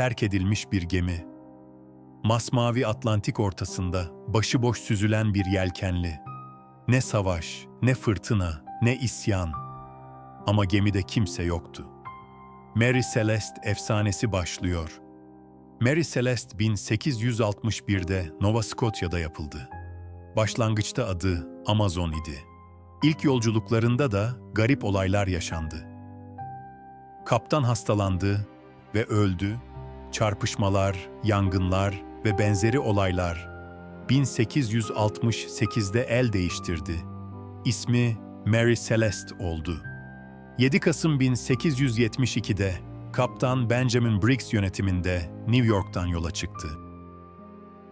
terk edilmiş bir gemi. Masmavi Atlantik ortasında başıboş süzülen bir yelkenli. Ne savaş, ne fırtına, ne isyan. Ama gemide kimse yoktu. Mary Celeste efsanesi başlıyor. Mary Celeste 1861'de Nova Scotia'da yapıldı. Başlangıçta adı Amazon idi. İlk yolculuklarında da garip olaylar yaşandı. Kaptan hastalandı ve öldü. Çarpışmalar, yangınlar ve benzeri olaylar 1868'de el değiştirdi. İsmi Mary Celeste oldu. 7 Kasım 1872'de Kaptan Benjamin Briggs yönetiminde New York'tan yola çıktı.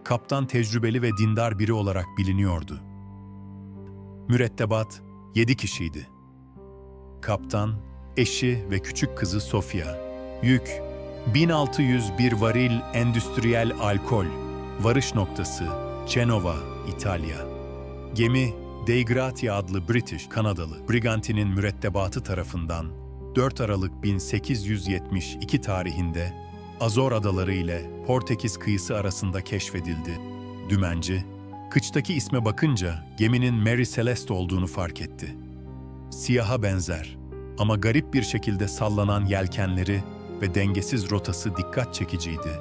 Kaptan tecrübeli ve dindar biri olarak biliniyordu. Mürettebat 7 kişiydi. Kaptan, eşi ve küçük kızı Sofia. Yük 1601 varil endüstriyel alkol. Varış noktası Cenova, İtalya. Gemi Dei Gratia adlı British, Kanadalı brigantinin mürettebatı tarafından 4 Aralık 1872 tarihinde Azor Adaları ile Portekiz kıyısı arasında keşfedildi. Dümenci, kıçtaki isme bakınca geminin Mary Celeste olduğunu fark etti. Siyaha benzer ama garip bir şekilde sallanan yelkenleri ve dengesiz rotası dikkat çekiciydi.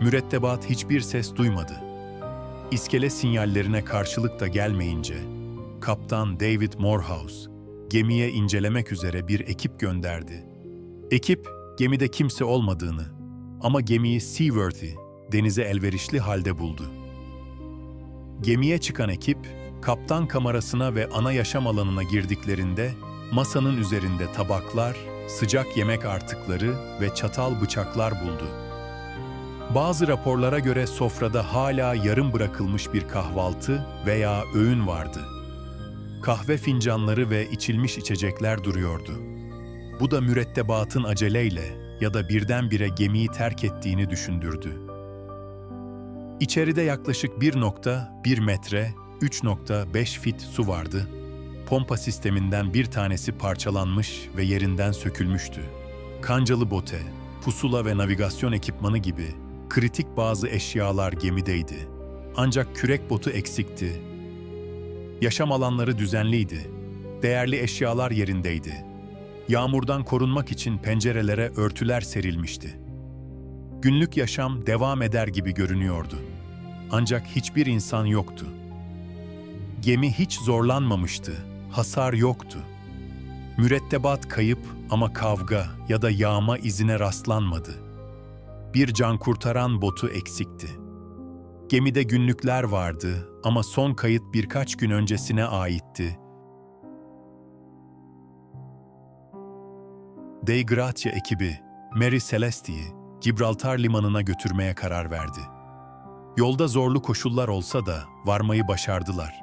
Mürettebat hiçbir ses duymadı. İskele sinyallerine karşılık da gelmeyince, Kaptan David Morehouse gemiye incelemek üzere bir ekip gönderdi. Ekip gemide kimse olmadığını ama gemiyi seaworthy, denize elverişli halde buldu. Gemiye çıkan ekip, kaptan kamerasına ve ana yaşam alanına girdiklerinde masanın üzerinde tabaklar, sıcak yemek artıkları ve çatal bıçaklar buldu. Bazı raporlara göre sofrada hala yarım bırakılmış bir kahvaltı veya öğün vardı. Kahve fincanları ve içilmiş içecekler duruyordu. Bu da mürettebatın aceleyle ya da birdenbire gemiyi terk ettiğini düşündürdü. İçeride yaklaşık 1.1 metre, 3.5 fit su vardı. Pompa sisteminden bir tanesi parçalanmış ve yerinden sökülmüştü. Kancalı bote, pusula ve navigasyon ekipmanı gibi kritik bazı eşyalar gemideydi. Ancak kürek botu eksikti. Yaşam alanları düzenliydi. Değerli eşyalar yerindeydi. Yağmurdan korunmak için pencerelere örtüler serilmişti. Günlük yaşam devam eder gibi görünüyordu. Ancak hiçbir insan yoktu. Gemi hiç zorlanmamıştı, hasar yoktu. Mürettebat kayıp ama kavga ya da yağma izine rastlanmadı. Bir can kurtaran botu eksikti. Gemide günlükler vardı ama son kayıt birkaç gün öncesine aitti. Dei Gratia ekibi Mary Celeste'yi Gibraltar limanına götürmeye karar verdi. Yolda zorlu koşullar olsa da varmayı başardılar.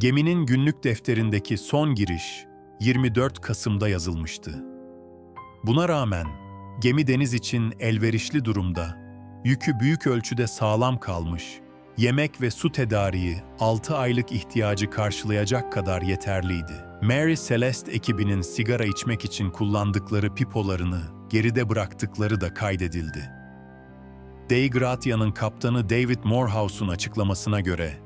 Geminin günlük defterindeki son giriş 24 Kasım'da yazılmıştı. Buna rağmen gemi deniz için elverişli durumda, yükü büyük ölçüde sağlam kalmış, yemek ve su tedariği 6 aylık ihtiyacı karşılayacak kadar yeterliydi. Mary Celeste ekibinin sigara içmek için kullandıkları pipolarını geride bıraktıkları da kaydedildi. Dei Gratia'nın kaptanı David Morehouse'un açıklamasına göre,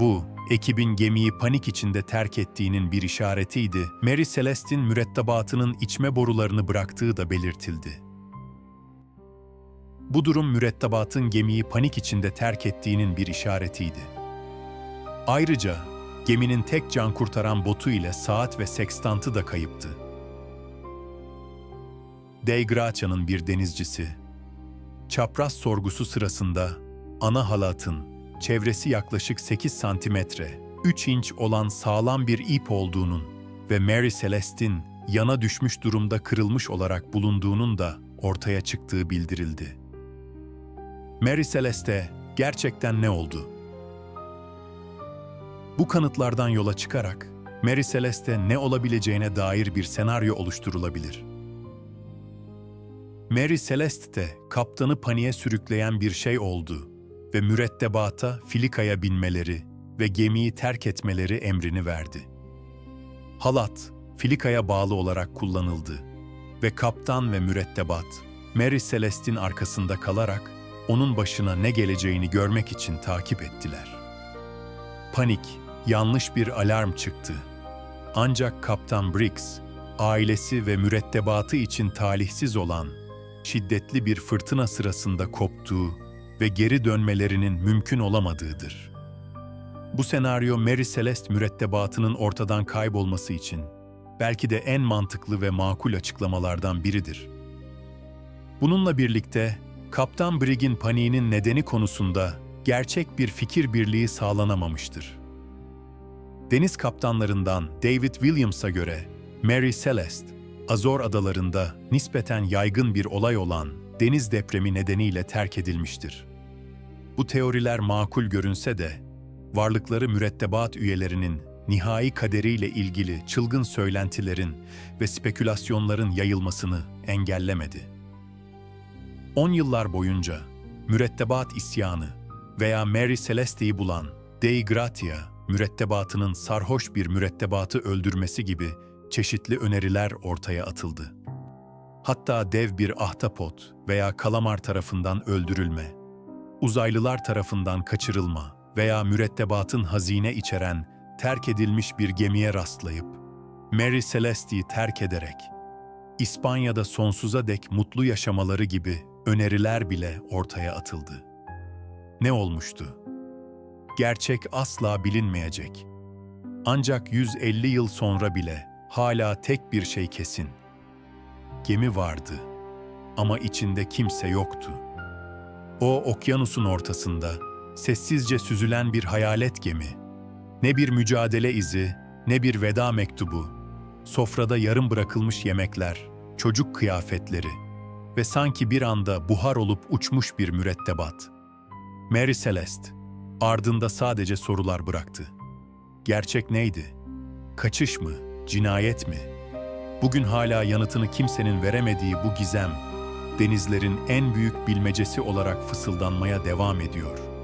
bu, ekibin gemiyi panik içinde terk ettiğinin bir işaretiydi. Mary Celeste'in mürettebatının içme borularını bıraktığı da belirtildi. Bu durum mürettebatın gemiyi panik içinde terk ettiğinin bir işaretiydi. Ayrıca geminin tek can kurtaran botu ile saat ve sekstantı da kayıptı. Dei Gracia'nın bir denizcisi, çapraz sorgusu sırasında ana halatın çevresi yaklaşık 8 santimetre, 3 inç olan sağlam bir ip olduğunun ve Mary Celeste'in yana düşmüş durumda kırılmış olarak bulunduğunun da ortaya çıktığı bildirildi. Mary Celeste gerçekten ne oldu? Bu kanıtlardan yola çıkarak Mary Celeste ne olabileceğine dair bir senaryo oluşturulabilir. Mary Celeste'de kaptanı paniğe sürükleyen bir şey oldu ve mürettebata filikaya binmeleri ve gemiyi terk etmeleri emrini verdi. Halat, filikaya bağlı olarak kullanıldı. ve kaptan ve mürettebat Mary Celeste'in arkasında kalarak onun başına ne geleceğini görmek için takip ettiler. Panik, yanlış bir alarm çıktı. Ancak Kaptan Briggs, ailesi ve mürettebatı için talihsiz olan şiddetli bir fırtına sırasında koptuğu ve geri dönmelerinin mümkün olamadığıdır. Bu senaryo Mary Celeste mürettebatının ortadan kaybolması için belki de en mantıklı ve makul açıklamalardan biridir. Bununla birlikte Kaptan Brigg'in paniğinin nedeni konusunda gerçek bir fikir birliği sağlanamamıştır. Deniz kaptanlarından David Williams'a göre Mary Celeste, Azor adalarında nispeten yaygın bir olay olan deniz depremi nedeniyle terk edilmiştir. Bu teoriler makul görünse de, varlıkları mürettebat üyelerinin nihai kaderiyle ilgili çılgın söylentilerin ve spekülasyonların yayılmasını engellemedi. On yıllar boyunca mürettebat isyanı veya Mary Celeste'yi bulan Dei Gratia mürettebatının sarhoş bir mürettebatı öldürmesi gibi çeşitli öneriler ortaya atıldı. Hatta dev bir ahtapot veya kalamar tarafından öldürülme, uzaylılar tarafından kaçırılma veya mürettebatın hazine içeren terk edilmiş bir gemiye rastlayıp Mary Celeste'yi terk ederek İspanya'da sonsuza dek mutlu yaşamaları gibi öneriler bile ortaya atıldı. Ne olmuştu? Gerçek asla bilinmeyecek. Ancak 150 yıl sonra bile hala tek bir şey kesin. Gemi vardı ama içinde kimse yoktu. O okyanusun ortasında sessizce süzülen bir hayalet gemi. Ne bir mücadele izi, ne bir veda mektubu. Sofrada yarım bırakılmış yemekler, çocuk kıyafetleri ve sanki bir anda buhar olup uçmuş bir mürettebat. Mary Celeste ardında sadece sorular bıraktı. Gerçek neydi? Kaçış mı? Cinayet mi? Bugün hala yanıtını kimsenin veremediği bu gizem, denizlerin en büyük bilmecesi olarak fısıldanmaya devam ediyor.''